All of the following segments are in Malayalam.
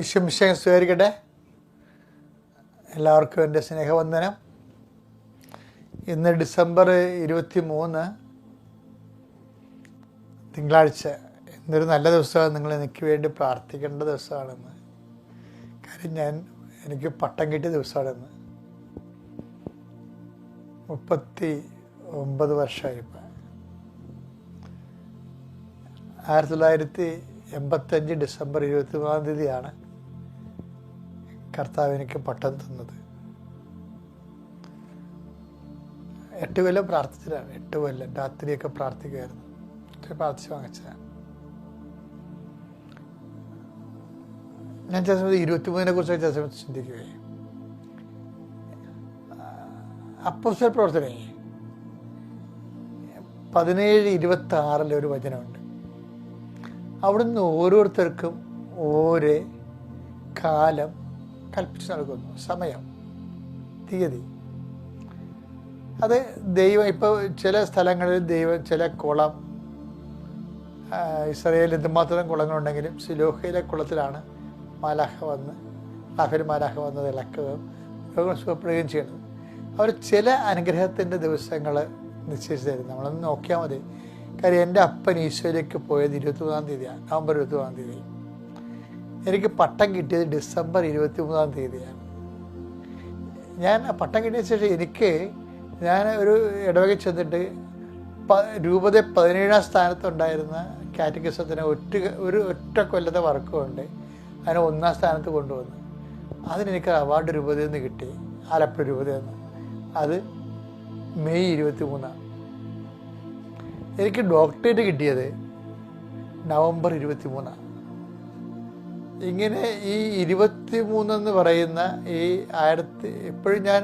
ഈശ്വംശം സ്വീകരിക്കട്ടെ എല്ലാവർക്കും എന്റെ സ്നേഹവന്ദനം. ഇന്ന് ഡിസംബർ ഇരുപത്തി മൂന്ന് തിങ്കളാഴ്ച. ഇന്നൊരു നല്ല ദിവസമാണ്. നിങ്ങൾ എനിക്ക് വേണ്ടി പ്രാർത്ഥിക്കേണ്ട ദിവസമാണെന്ന്. കാര്യം ഞാൻ എനിക്ക് പട്ടം കിട്ടിയ ദിവസമാണെന്ന്. മുപ്പത്തി ഒമ്പത് വർഷമായി ഇപ്പം ആയിരത്തി തൊള്ളായിരത്തി എൺപത്തഞ്ച് ഡിസംബർ ഇരുപത്തി മൂന്നാം തീയതിയാണ് കർത്താവ് എനിക്ക് പട്ടം തന്നത്. എട്ട് കൊല്ലം പ്രാർത്ഥിച്ചതാണ്. എട്ട് കൊല്ലം രാത്രിയൊക്കെ പ്രാർത്ഥിക്കുമായിരുന്നു പ്രാർത്ഥിച്ച് വാങ്ങിച്ചതാണ് ഞാൻ ചില സമയത്ത് ഇരുപത്തിമൂന്നിനെ കുറിച്ച് ചില സമയത്ത് ചിന്തിക്കുകയും അപ്പോസ്റ്റൽ പ്രവർത്തനേ പതിനേഴ് ഇരുപത്തി ആറിലെ ഒരു വചനമുണ്ട്. അവിടുന്ന് ഓരോരുത്തർക്കും ഓരോ കാലം കൽപ്പിച്ചു നൽകുന്നു സമയം. തീയതി. അത് ദൈവം ഇപ്പോൾ ചില സ്ഥലങ്ങളിൽ ദൈവം ചില കുളം ഇസ്രയേലിൽ എന്തുമാത്രം കുളങ്ങളുണ്ടെങ്കിലും സിലോഹയിലെ കുളത്തിലാണ് മാലാഹ വന്ന് അഫിൽ മാലാഹ വന്നത് ഇളക്കുകയും രോഗം സുഖപ്പെടുകയും ചെയ്യുന്നത് അവർ ചില അനുഗ്രഹത്തിന്റെ ദിവസങ്ങൾ നിശ്ചയിച്ചു തരും. നമ്മളൊന്ന് നോക്കിയാൽ മതി. കാര്യം എന്റെ അപ്പൻ ഈശോയിലേക്ക് പോയത് ഇരുപത്തി മൂന്നാം തീയതിയാണ് നവംബർ ഇരുപത്തി മൂന്നാം തീയതി. എനിക്ക് പട്ടം കിട്ടിയത് ഡിസംബർ ഇരുപത്തി മൂന്നാം തീയതിയാണ്. ഞാൻ ആ പട്ടം കിട്ടിയ ശേഷം എനിക്ക് ഞാൻ ഒരു ഇടവകയിൽ ചെന്നിട്ട് പ രൂപത പതിനേഴാം സ്ഥാനത്തുണ്ടായിരുന്ന കാറ്റഗറിസത്തിന് ഒറ്റ ഒരു ഒറ്റ കൊല്ലത്തെ വർക്കുമുണ്ട് അതിനെ ഒന്നാം സ്ഥാനത്ത് കൊണ്ടുവന്നു. അതിനെനിക്ക് അവാർഡ് രൂപതയിൽ നിന്ന് കിട്ടി ആലപ്പുഴ രൂപതയിൽ നിന്ന്. അത് മെയ് ഇരുപത്തി മൂന്നാണ് എനിക്ക് ഡോക്ടറേറ്റ് കിട്ടിയത് നവംബർ ഇരുപത്തി മൂന്നാണ് ഇങ്ങനെ ഈ ഇരുപത്തി മൂന്നെന്ന് പറയുന്ന ഈ ആയിരത്തി ഇപ്പോഴും ഞാൻ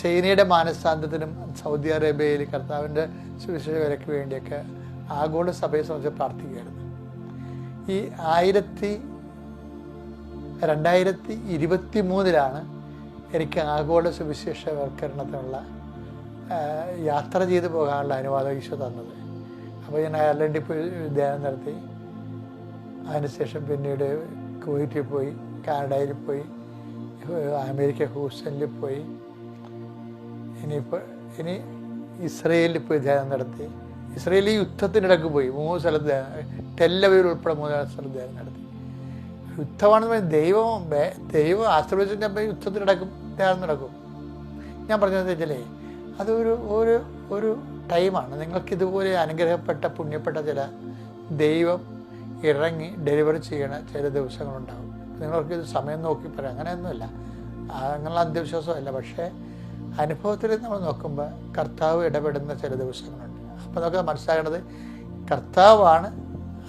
ചൈനയുടെ മാനസാന്തത്തിനും സൗദി അറേബ്യയിൽ കർത്താവിന്റെ സുവിശേഷ വിലയ്ക്ക് വേണ്ടിയൊക്കെ ആഗോള സഭയെ സംബന്ധിച്ച് പ്രാർത്ഥിക്കുകയായിരുന്നു. ഈ ആയിരത്തി രണ്ടായിരത്തി ഇരുപത്തി മൂന്നിലാണ് എനിക്ക് ആഗോള സുവിശേഷവൽക്കരണത്തിനുള്ള യാത്ര ചെയ്തു പോകാനുള്ള അനുവാദം ഈശോ തന്നത്. അപ്പോൾ ഞാൻ അയർലൻഡിൽ പോയി ധ്യാനം നടത്തി. അതിനുശേഷം പിന്നീട് കുവൈറ്റിൽ പോയി കാനഡയിൽ പോയി അമേരിക്ക ഹൂസ്റ്റണിൽ പോയി. ഇനിയിപ്പോൾ ഇനി ഇസ്രയേലിൽ പോയി ധ്യാനം നടത്തി. ഇസ്രയേലിൽ യുദ്ധത്തിനിടക്ക് പോയി. മൂന്ന് സ്ഥലത്ത് ടെല്ലവീർ ഉൾപ്പെടെ മൂന്ന് സ്ഥലത്ത് ധ്യാനം നടത്തി. യുദ്ധമാണെന്ന് പറഞ്ഞാൽ ദൈവം ദൈവം ആശ്രയിച്ചിട്ട് യുദ്ധത്തിനിടക്കും ധ്യാനം നടക്കും. ഞാൻ പറഞ്ഞതെന്ന് വെച്ചാലേ അതൊരു ഒരു ഒരു ടൈമാണ്. നിങ്ങൾക്കിതുപോലെ അനുഗ്രഹപ്പെട്ട പുണ്യപ്പെട്ട ചില ദൈവം ഇറങ്ങി ഡെലിവറി ചെയ്യണ ചില ദിവസങ്ങളുണ്ടാകും. നിങ്ങൾക്ക് ഇത് സമയം നോക്കി പറയാം. അങ്ങനെയൊന്നുമില്ല. അങ്ങനെയുള്ള അന്ധവിശ്വാസമല്ല. പക്ഷേ അനുഭവത്തിൽ നമ്മൾ നോക്കുമ്പോൾ കർത്താവ് ഇടപെടുന്ന ചില ദിവസങ്ങളുണ്ട്. അപ്പോൾ നമുക്ക് മനസ്സിലാക്കേണ്ടത് കർത്താവാണ്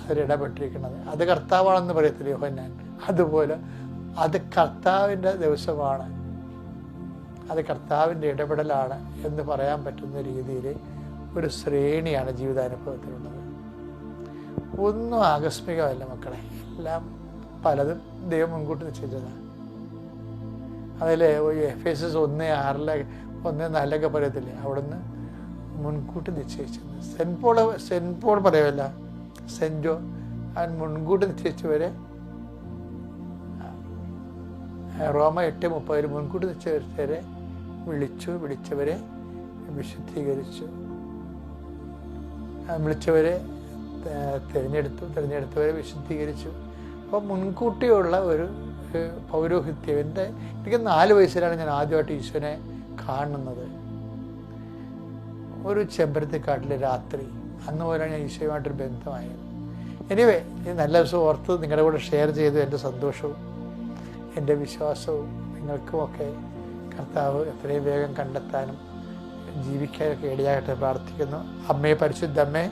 അതിലിടപെട്ടിരിക്കുന്നത് അത് കർത്താവാണെന്ന് പറയത്തില്ല യോഹന്നാൻ? അതുപോലെ അത് കർത്താവിന്റെ ദിവസമാണ്. അത് കർത്താവിന്റെ ഇടപെടലാണ് എന്ന് പറയാൻ പറ്റുന്ന രീതിയിൽ ഒരു ശ്രേണിയാണ് ജീവിതാനുഭവത്തിലുള്ളത്. ഒന്നും ആകസ്മികമല്ല മക്കളെ. എല്ലാം പലതും ദൈവം മുൻകൂട്ടി നിശ്ചയിച്ചതാണ് അതിൽ എഫ് എസ് എസ് ഒന്ന് ആറിലെ ഒന്ന് നാലിലൊക്കെ പറയത്തില്ലേ? അവിടുന്ന് മുൻകൂട്ടി നിശ്ചയിച്ചത് സെന്റ് പോൾ സെന്റ് പോൾ പറയുമല്ല സെന്റോ അവൻ മുൻകൂട്ടി നിശ്ചയിച്ചവരെ റോമ എട്ട് മുപ്പതിൽ മുൻകൂട്ടി നിശ്ചയിച്ചവരെ വിളിച്ചു വിളിച്ചവരെ വിശുദ്ധീകരിച്ചു. വിളിച്ചവരെ തിരഞ്ഞെടുത്തു തിരഞ്ഞെടുത്തവരെ വിശുദ്ധീകരിച്ചു. അപ്പോൾ മുൻകൂട്ടിയുള്ള ഒരു പൗരോഹിത്യം. എന്റെ എനിക്ക് നാല് വയസ്സിലാണ് ഞാൻ ആദ്യമായിട്ട് ഈശ്വരനെ കാണുന്നത്. ഒരു ചെമ്പരത്തിക്കാട്ടിലെ രാത്രി അന്ന് പോലെയാണ് ഞാൻ ഈശോയുമായിട്ടൊരു ബന്ധമായത്. എനിവേ ഈ നല്ല ദിവസം ഓർത്ത് നിങ്ങളുടെ കൂടെ ഷെയർ ചെയ്തു എന്റെ സന്തോഷവും എന്റെ വിശ്വാസവും നിങ്ങൾക്കുമൊക്കെ കർത്താവ് എത്രയും വേഗം കണ്ടെത്താനും ജീവിക്കാനൊക്കെ ഇടയാകട്ടെ പ്രാർത്ഥിക്കുന്നു. അമ്മയെ പരിശുദ്ധ അമ്മേ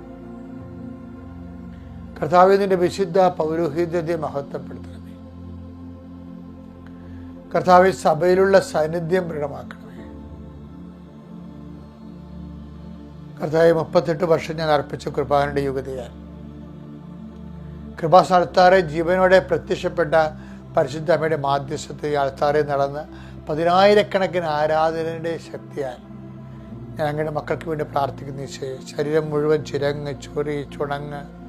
കർത്താവിന്റെ വിശുദ്ധ പൗരോഹിത്യത്തെ മഹത്വപ്പെടുത്തണമേ. കർത്താവ് സഭയിലുള്ള സാന്നിധ്യം ദൃഢമാക്കണമേ. കർത്താവ് മുപ്പത്തെട്ട് വർഷം ഞാൻ അർപ്പിച്ച കൃപാനയുടെ യുഗതയാൽ കൃപാസ്ഥാനത്താറെ ജീവനോടെ പ്രത്യക്ഷപ്പെട്ട പരിശുദ്ധ അമ്മയുടെ മാധ്യസ്ഥത്തിൽ ആൾത്താറെ നടന്ന് പതിനായിരക്കണക്കിന് ആരാധനയുടെ ശക്തിയാൽ ഞാൻ അങ്ങയുടെ മക്കൾക്ക് വേണ്ടി പ്രാർത്ഥിക്കുന്ന ശരീരം മുഴുവൻ ചിരങ്ങ് ചൊറി ചുണങ്ങ്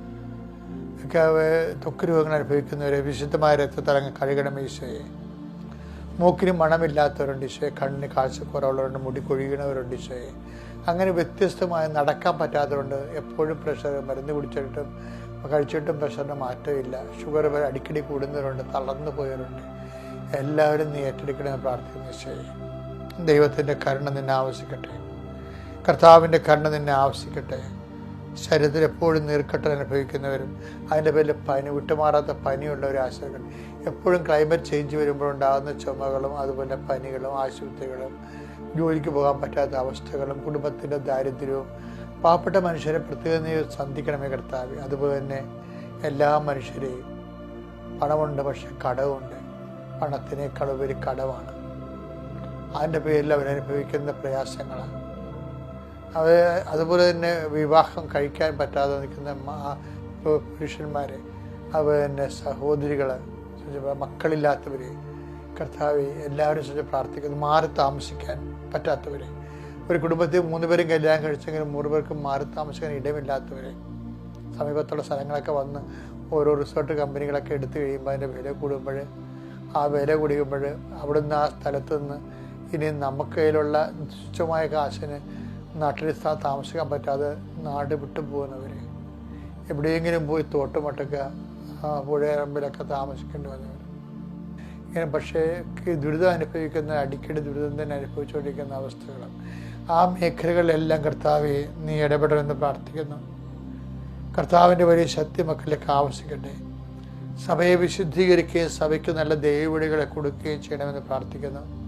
ഒക്കെ ത്വക്ക് രോഗങ്ങൾ അനുഭവിക്കുന്നവരെ വിശുദ്ധമായ രക്തത്തലങ്ങ് കഴുകണം ഈശോയെ. മൂക്കിന് മണമില്ലാത്തവരുണ്ട് ഈശോയെ. കണ്ണിന് കാഴ്ചക്കുറവുള്ളവരുണ്ട് മുടി കൊഴിയണവരുണ്ട് ഈശോയെ. അങ്ങനെ വ്യത്യസ്തമായി നടക്കാൻ പറ്റാത്തവരുണ്ട്. എപ്പോഴും പ്രഷർ മരുന്ന് കുടിച്ചിട്ടും കഴിച്ചിട്ടും പ്രഷറിന് മാറ്റമില്ല. ഷുഗർ വരെ അടിക്കടി കൂടുന്നവരുണ്ട് തളർന്നു പോയവരുണ്ട്. എല്ലാവരും നീ ഏറ്റെടുക്കണമെന്ന് പ്രാർത്ഥിക്കുന്നു ഈശോയെ. ദൈവത്തിന്റെ കരുണ നിന്നെ ആവശ്യിക്കട്ടെ. കർത്താവിന്റെ കരുണ നിന്നെ ആവശ്യിക്കട്ടെ. ശരീരത്തിൽ എപ്പോഴും നീർക്കെട്ട് അനുഭവിക്കുന്നവരും അതിന്റെ പേരിൽ പനി വിട്ടുമാറാത്ത പനിയുള്ളവർ ആശ്രയിക്കണം. എപ്പോഴും ക്ലൈമറ്റ് ചേഞ്ച് വരുമ്പോഴുണ്ടാകുന്ന ചുമകളും അതുപോലെ പനികളും ആശുപത്രികളും ജോലിക്ക് പോകാൻ പറ്റാത്ത അവസ്ഥകളും കുടുംബത്തിന്റെ ദാരിദ്ര്യവും പാവപ്പെട്ട മനുഷ്യരെ പ്രത്യേകം സന്ധിക്കണമേ കർത്താവ്. അതുപോലെ തന്നെ എല്ലാ മനുഷ്യരെയും പണമുണ്ട് പക്ഷെ കടവുണ്ട്. പണത്തിനേക്കാൾ ഉപരി കടവാണ്. അതിന്റെ പേരിൽ അവരനുഭവിക്കുന്ന പ്രയാസങ്ങളാണ്. അവ അതുപോലെ തന്നെ വിവാഹം കഴിക്കാൻ പറ്റാതെ നിൽക്കുന്ന പുരുഷന്മാരെ അതുപോലെ തന്നെ സഹോദരികൾ മക്കളില്ലാത്തവരെ കർത്താവ് എല്ലാവരും ശ്രദ്ധ പ്രാർത്ഥിക്കുന്നു. മാറി താമസിക്കാൻ പറ്റാത്തവരെ. ഒരു കുടുംബത്തിൽ മൂന്ന് പേരും കല്യാണം കഴിച്ചെങ്കിലും മൂന്ന് പേർക്കും മാറി താമസിക്കാൻ ഇടമില്ലാത്തവരെ. സമീപത്തുള്ള സ്ഥലങ്ങളൊക്കെ വന്ന് ഓരോ റിസോർട്ട് കമ്പനികളൊക്കെ എടുത്തു കഴിയുമ്പോൾ അതിന്റെ വില കൂടുമ്പോൾ ആ വില കുടിക്കുമ്പോൾ അവിടുന്ന് ആ സ്ഥലത്ത് നിന്ന് ഇനി നമുക്ക് കയ്യിലുള്ള തുച്ഛമായ കാശിന് നാട്ടിൽ താമസിക്കാൻ പറ്റാതെ നാട് വിട്ടു പോകുന്നവർ എവിടെയെങ്കിലും പോയി തോട്ടുമട്ടൊക്കെ പുഴയറമ്പിലൊക്കെ താമസിക്കേണ്ടി വന്നവർ ഇങ്ങനെ പക്ഷേ ദുരിതം അനുഭവിക്കുന്ന അടിക്കടി ദുരിതം തന്നെ അനുഭവിച്ചുകൊണ്ടിരിക്കുന്ന അവസ്ഥകൾ ആ മേഖലകളിലെല്ലാം കർത്താവെ നീ ഇടപെടണമെന്ന് പ്രാർത്ഥിക്കുന്നു. കർത്താവിന്റെ വലിയ ശക്തി മക്കളിലേക്ക് ആവശ്യിക്കട്ടെ സഭയെ വിശുദ്ധീകരിക്കുകയും സഭയ്ക്ക് നല്ല ദൈവവിളികളെ കൊടുക്കുകയും ചെയ്യണമെന്ന് പ്രാർത്ഥിക്കുന്നു.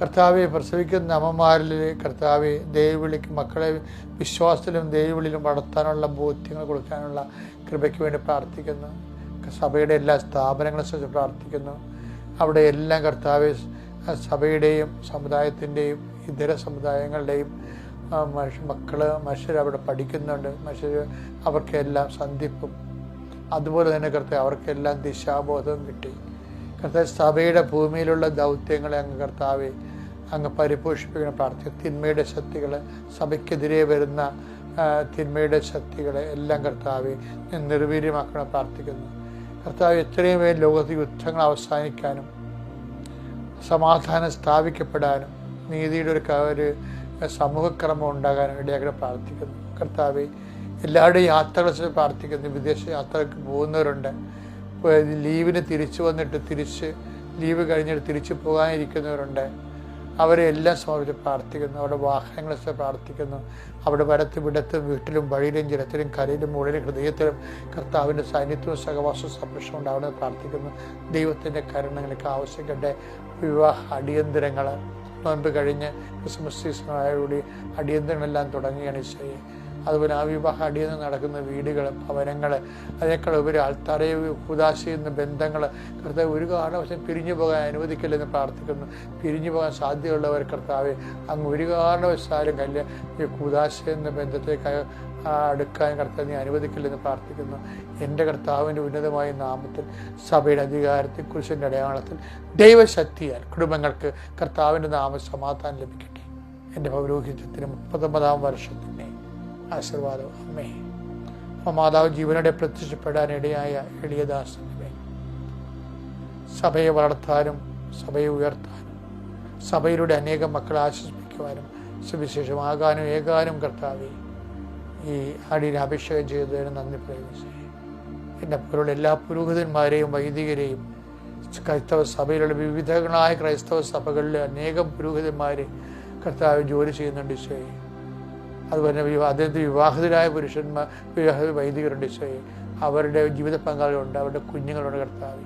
കർത്താവെ പ്രസവിക്കുന്ന അമ്മമാരിൽ കർത്താവെ ദൈവവിളിക്ക് മക്കളെ വിശ്വാസത്തിലും ദൈവവിളിയിലും വളർത്താനുള്ള ബോധ്യങ്ങൾ കൊടുക്കാനുള്ള കൃപയ്ക്ക് വേണ്ടി പ്രാർത്ഥിക്കുന്നു. സഭയുടെ എല്ലാ സ്ഥാപനങ്ങളെ സംബന്ധിച്ച് പ്രാർത്ഥിക്കുന്നു. അവിടെ എല്ലാം കർത്താവെ സഭയുടെയും സമുദായത്തിന്റെയും ഇതര സമുദായങ്ങളുടെയും മനുഷ്യ മക്കൾ മനുഷ്യർ അവിടെ പഠിക്കുന്നുണ്ട്. മനുഷ്യർ അവർക്കെല്ലാം സന്ധിപ്പും. അതുപോലെ തന്നെ കർത്താവ് അവർക്കെല്ലാം ദിശാബോധവും കിട്ടി. കർത്താവ് സഭയുടെ ഭൂമിയിലുള്ള ദൗത്യങ്ങളെ അങ്ങ് കർത്താവെ അങ്ങ് പരിപോഷിപ്പിക്കണം. പ്രാർത്ഥിക്കുക. തിന്മയുടെ ശക്തികൾ സഭയ്ക്കെതിരെ വരുന്ന തിന്മയുടെ ശക്തികളെ എല്ലാം കർത്താവെ നിർവീര്യമാക്കണം പ്രാർത്ഥിക്കുന്നു. കർത്താവ് എത്രയും വേഗം ലോകത്ത് യുദ്ധങ്ങൾ അവസാനിക്കാനും സമാധാനം സ്ഥാപിക്കപ്പെടാനും നീതിയുടെ ഒരു ഒരു സമൂഹക്രമം ഉണ്ടാകാനും ഇടയാക്കി പ്രാർത്ഥിക്കുന്നു. കർത്താവെ എല്ലാവരുടെയും യാത്രകളെ പ്രാർത്ഥിക്കുന്നു. വിദേശ യാത്രയ്ക്ക് പോകുന്നവരുണ്ട്. ലീവിന് തിരിച്ചു വന്നിട്ട് തിരിച്ച് ലീവ് കഴിഞ്ഞിട്ട് തിരിച്ചു പോകാനിരിക്കുന്നവരുണ്ട്. അവരെ എല്ലാം സമർപ്പിച്ച് പ്രാർത്ഥിക്കുന്നു. അവരുടെ വാഹനങ്ങളെ പ്രാർത്ഥിക്കുന്നു. അവിടെ വരത്തും ഇടത്തും വീട്ടിലും വഴിയിലും ജലത്തിലും കരയിലും മുകളിലും ഹൃദയത്തിലും കർത്താവിന്റെ സാന്നിധ്യവും സഹവാസവും സംരക്ഷണം ഉണ്ടാവണമെന്ന് പ്രാർത്ഥിക്കുന്നു. ദൈവത്തിന്റെ കരുണങ്ങൾക്ക് ആവശ്യക്കട്ടെ വിവാഹ അടിയന്തരങ്ങൾ. നോൻപ് കഴിഞ്ഞ് ക്രിസ്മസ് സീസണായോടുകൂടി അടിയന്തരങ്ങളെല്ലാം തുടങ്ങുകയാണ് ഈശോയെ. അതുപോലെ ആ അടിയന്തരം നടക്കുന്ന വീടുകൾ ഭവനങ്ങൾ അതിനേക്കാൾ ഉപരി ആൾത്താരെ കൂതാശ എന്ന ബന്ധങ്ങൾ കർത്താവ് ഒരു കാരണവശം പിരിഞ്ഞു പോകാൻ അനുവദിക്കില്ലെന്ന് പ്രാർത്ഥിക്കുന്നു. പിരിഞ്ഞു പോകാൻ സാധ്യതയുള്ളവർ കർത്താവ് അങ്ങ് ഒരു കാരണവശാലും കല്യാണം ഈ കൂതാശ എന്ന ബന്ധത്തേക്ക് അടുക്കാൻ കർത്താവ് നീ അനുവദിക്കില്ലെന്ന് പ്രാർത്ഥിക്കുന്നു. എന്റെ കർത്താവിന്റെ ഉന്നതമായ നാമത്തിൽ സഭയുടെ അധികാരത്തിൽ കുരിശിന്റെ അടയാളത്തിൽ ദൈവശക്തിയാൽ കുടുംബങ്ങൾക്ക് കർത്താവിന്റെ നാമ സമാധാനം ലഭിക്കട്ടെ. എന്റെ പൗരോഹിത്യത്തിന് മുപ്പത്തൊമ്പതാം വർഷത്തിന്റെ ആശീർവാദം. അമ്മേ. മാതാവ് ജീവനോടെ പ്രത്യക്ഷപ്പെടാനിടയായ എളിയദാസനെ സഭയെ വളർത്താനും സഭയെ ഉയർത്താനും സഭയിലൂടെ അനേകം മക്കളെ ആശ്വസിപ്പിക്കുവാനും സുവിശേഷമാകാനും ഏകാനും കർത്താവെ ഈ അടിയിൽ അഭിഷേകം ചെയ്തതിന് നന്ദി പ്രയോഗിച്ചു എന്റെ പോലുള്ള എല്ലാ പുരോഹിതന്മാരെയും വൈദികരെയും ക്രൈസ്തവ സഭയിലുള്ള വിവിധങ്ങളായ ക്രൈസ്തവ സഭകളിലെ അനേകം പുരോഹിതന്മാരെ കർത്താവ് ജോലി ചെയ്യുന്നുണ്ട് ഈശോയെ അതുപോലെ അദ്ദേഹത്തെ വിവാഹിതരായ പുരുഷന്മാർ വിവാഹ വൈദികരുണ്ട് ഈശോയെ അവരുടെ ജീവിത പങ്കാളികളുണ്ട് അവരുടെ കുഞ്ഞുങ്ങളുണ്ട് കർത്താവ്.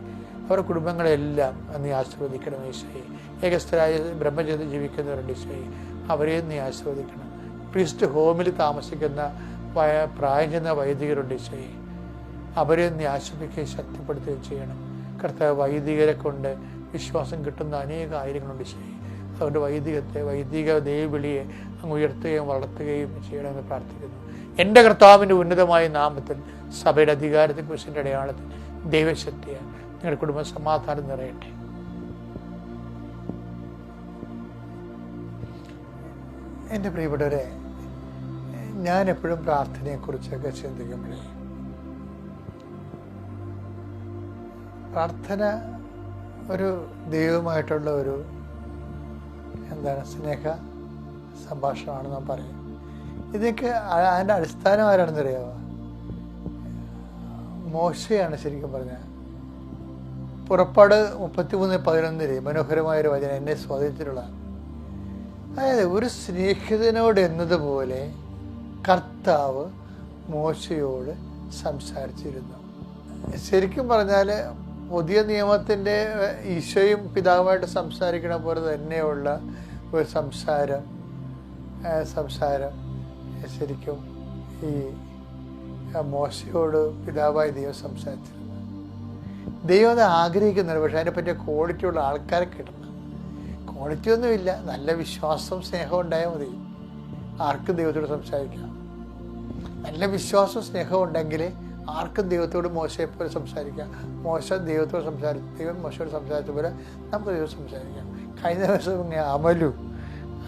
അവരുടെ കുടുംബങ്ങളെല്ലാം നീ ആശീർവദിക്കണം ഈശോയെ. ഏകസ്ഥരായ ബ്രഹ്മചര്യത്തിൽ ജീവിക്കുന്നവരുണ്ട് ഈശോയെ അവരെയും നീ ആശീർവദിക്കണം. പ്രീസ്റ്റ് ഹോമിൽ താമസിക്കുന്ന പ്രായം ചെന്ന വൈദികരുണ്ട് ഈശോയെ അവരെ നീ ആസ്വദിക്കുകയും ശക്തിപ്പെടുത്തുകയും ചെയ്യണം. കർത്താവ് വൈദികരെ കൊണ്ട് വിശ്വാസം കിട്ടുന്ന അനേക കാര്യങ്ങളുണ്ട് ശരി അതുകൊണ്ട് വൈദികത്തെ വൈദിക ദേവിളിയെ അങ്ങ് ഉയർത്തുകയും വളർത്തുകയും ചെയ്യണമെന്ന് പ്രാർത്ഥിക്കുന്നു. എന്റെ കർത്താവിന്റെ ഉന്നതമായ നാമത്തിൽ സഭയുടെ അധികാരത്തെ കുറിച്ചിന്റെ അടയാളത്തിൽ ദൈവശക്തിയെ നിങ്ങളുടെ കുടുംബം സമാധാനം നിറയട്ടെ. എന്റെ പ്രിയപ്പെട്ടവരെ ഞാൻ എപ്പോഴും പ്രാർത്ഥനയെക്കുറിച്ചൊക്കെ ചിന്തിക്കുമ്പോഴേ പ്രാർത്ഥന ഒരു ദൈവമായിട്ടുള്ള ഒരു എന്താണ് സ്നേഹ സംഭാഷണമാണ് നാം പറയും ഇതൊക്കെ അതിന്റെ അടിസ്ഥാനം ആരാണെന്ന് അറിയാമോ മോശയാണ് ശരിക്കും പറഞ്ഞ പുറപ്പാട് മുപ്പത്തിമൂന്ന് പതിനൊന്നിൽ മനോഹരമായൊരു വചനം എന്നെ സ്വാധീനത്തിലുള്ള അതായത് ഒരു സ്നേഹിതനോട് എന്നതുപോലെ കർത്താവ് മോശയോട് സംസാരിച്ചിരുന്നു. ശരിക്കും പറഞ്ഞാൽ പുതിയ നിയമത്തിന്റെ ഈശോയും പിതാവുമായിട്ട് സംസാരിക്കണ പോലെ തന്നെയുള്ള ഒരു സംസാരം സംസാരം. ശരിക്കും ഈ മോശയോട് പിതാവായ ദൈവം സംസാരിച്ചിരുന്നു. ദൈവം അത് ആഗ്രഹിക്കുന്നുണ്ട് പക്ഷെ അതിനെ പറ്റിയ ക്വാളിറ്റി ഉള്ള ആൾക്കാരെ കിട്ടണം. ക്വാളിറ്റി ഒന്നുമില്ല നല്ല വിശ്വാസം സ്നേഹവും ഉണ്ടായാൽ മതി. ആർക്കും ദൈവത്തോട് സംസാരിക്കാം. നല്ല വിശ്വാസവും സ്നേഹവും ഉണ്ടെങ്കിൽ ആർക്കും ദൈവത്തോട് മോശയെപ്പോലെ പോലെ സംസാരിക്കാം. മോശ ദൈവത്തോട് സംസാരിച്ചു ദൈവം മോശയോട് സംസാരിച്ച പോലെ നമുക്ക് ദൈവം സംസാരിക്കാം. കഴിഞ്ഞ ദിവസം ഇങ്ങനെ അമലു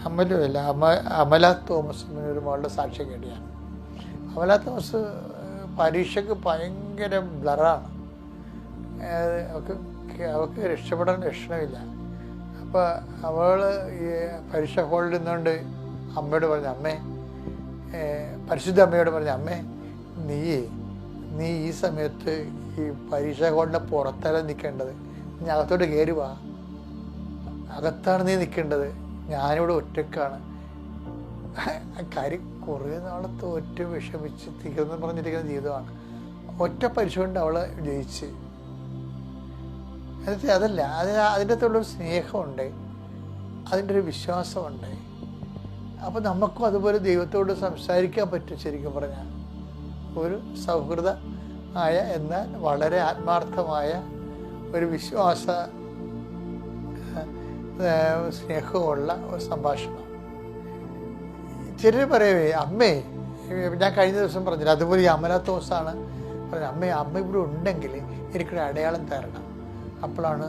അമലു അല്ല അമ അമല തോമസ് എന്നൊരു മകളുടെ സാക്ഷ്യം കേട്ടിയാണ്. അമല തോമസ് പരീക്ഷയ്ക്ക് ഭയങ്കര ബ്ലറാണ്. അവൾക്ക് അവൾക്ക് രക്ഷപ്പെടാൻ രക്ഷണമില്ല അപ്പോൾ അവൾ ഈ പരീക്ഷ ഹോളിൽ നിന്നുകൊണ്ട് അമ്മയോട് പറഞ്ഞ അമ്മേ പരിശുദ്ധ അമ്മയോട് പറഞ്ഞു അമ്മേ നീ നീ ഈ സമയത്ത് ഈ പരീക്ഷ ഹോളിന്റെ പുറത്തല്ല നിൽക്കേണ്ടത് നീ അകത്തോട്ട് കയറി വാ. അകത്താണ് നീ നിൽക്കേണ്ടത് ഞാനിവിടെ ഒറ്റക്കാണ്. കാര്യം കുറേ നാൾ ഒറ്റ വിഷമിച്ച് തീർന്നു പറഞ്ഞിരിക്കുന്ന ജീവിതമാണ്. ഒറ്റ പരീക്ഷ കൊണ്ട് അവൾ ജയിച്ച്. എന്നിട്ട് അതല്ല അത് അതിന്റെ അകത്തുള്ളൊരു സ്നേഹമുണ്ട്. അതിന്റെ ഒരു വിശ്വാസമുണ്ട്. അപ്പോൾ നമുക്കും അതുപോലെ ദൈവത്തോട് സംസാരിക്കാൻ പറ്റും ശരിക്കും പറഞ്ഞാൽ. ഒരു സൗഹൃദ ആയ എന്നാൽ വളരെ ആത്മാർത്ഥമായ ഒരു വിശ്വാസ സ്നേഹമുള്ള ഒരു സംഭാഷണം. ചിലർ പറയവേ അമ്മേ ഞാൻ കഴിഞ്ഞ ദിവസം പറഞ്ഞില്ല അതുപോലെ ഈ അമല തോസാണ് പറഞ്ഞത്. അമ്മേ അമ്മ ഇവിടെ ഉണ്ടെങ്കിൽ എനിക്കൊരു അടയാളം തരണം. അപ്പോഴാണ്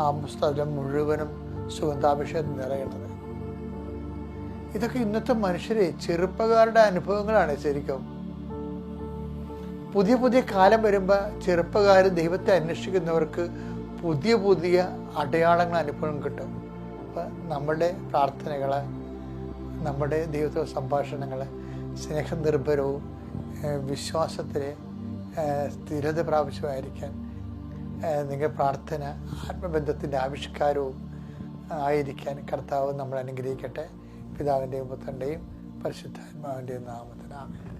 ആ സ്ഥലം മുഴുവനും സുഗന്ധാഭിഷേകം നിറയുന്നത്. ഇതൊക്കെ ഇന്നത്തെ മനുഷ്യരെ ചെറുപ്പക്കാരുടെ അനുഭവങ്ങളാണ് ശരിക്കും. പുതിയ പുതിയ കാലം വരുമ്പോൾ ചെറുപ്പക്കാർ ദൈവത്തെ അന്വേഷിക്കുന്നവർക്ക് പുതിയ പുതിയ അടയാളങ്ങൾ അനുഭവം കിട്ടും. അപ്പം നമ്മുടെ പ്രാർത്ഥനകൾ നമ്മുടെ ദൈവത്തെ സംഭാഷണങ്ങൾ സ്നേഹനിർഭരവും വിശ്വാസത്തിൽ സ്ഥിരത പ്രാവശ്യമായിരിക്കാൻ നിങ്ങളുടെ പ്രാർത്ഥന ആത്മബന്ധത്തിന്റെ ആവിഷ്കാരവും ആയിരിക്കാൻ കർത്താവ് നമ്മൾ അനുഗ്രഹിക്കട്ടെ. പിതാവിന്റെയും പുത്രന്റെയും പരിശുദ്ധാത്മാവിന്റെയും നാമത്തിനാണ്